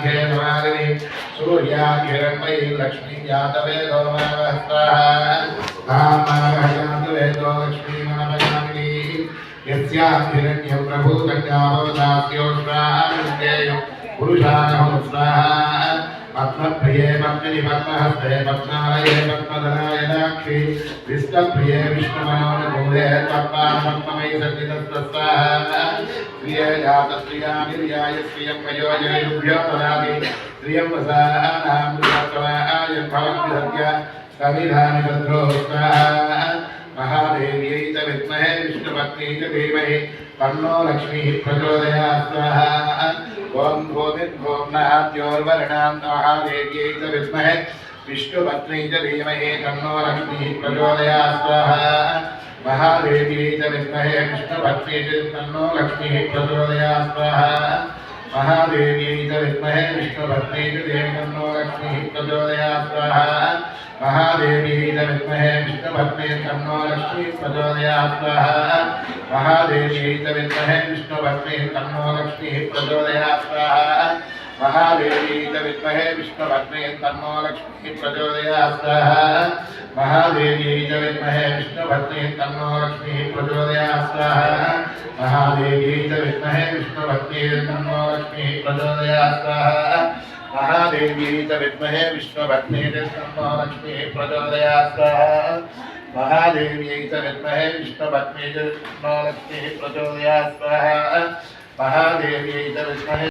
క్షేమాలిని సూర్యాఖిరణ్మయీ లక్ష్మీ జాతవేదో మామహస్తాహేదో లక్ష్మీమనపయామిని యస్యాఖిరణ్యం ప్రభూతంగాభవదాస్యోష్ణాహేయం పురుషాహోష్ణాహ పద్మప్రియే పద్మిని పద్మహస్తే పద్మాలయే పద్మధనాయ దాక్షి విష్ణప్రియే విష్ణుమనోనుకూలే పద్మాపద్మమై సన్నిధస్త प्रिये जातप्रिया निर्याय श्रियं वयोजयुभ्यो ददाति श्रियं महादेव्यै च विद्महे विष्णुपत्नी च धीमहि लक्ष्मीः ॐ महादेव्यै च विद्महे विष्णुपत्नी च धीमहि लक्ष्मीः महादेव्यै च विद्महे विष्णुपत्नी च तन्नो लक्ष्मीः प्रचोदयात् स्वाहा महादेव्यै च विद्महे विष्णुपत्नी च धीमहि तन्नो लक्ष्मीः प्रचोदयात् स्वाहा महादेव्यै च विद्महे विष्णुपत्नी तन्नो लक्ष्मीः प्रचोदयात् स्वाहा महादेव्यै च विद्महे विष्णुपत्नी तन्नो लक्ष्मीः प्रचोदयात् स्वाहा महादेव्यै च विद्महे विष्णुपत्नी तन्नो लक्ष्मीः प्रचोदयात् स्वाहा महादेव्यै च विद्महे विष्णुपत्नी तन्नो लक्ष्मीः प्रचोदयात् स्वाहा महादेव्यै च विद्महे विष्णुपत्नी तन्नो लक्ष्मीः प्रचोदयात् स्वाहा महादेव्यै च विद्महे विष्णुपत्नी तन्नो लक्ष्मीः प्रचोदयात् स्वाहा महादेव्यै च विद्महे विष्णुपत्नी तन्नो लक्ष्मीः प्रचोदयात् स्वाहा महादेव्यै च विद्महे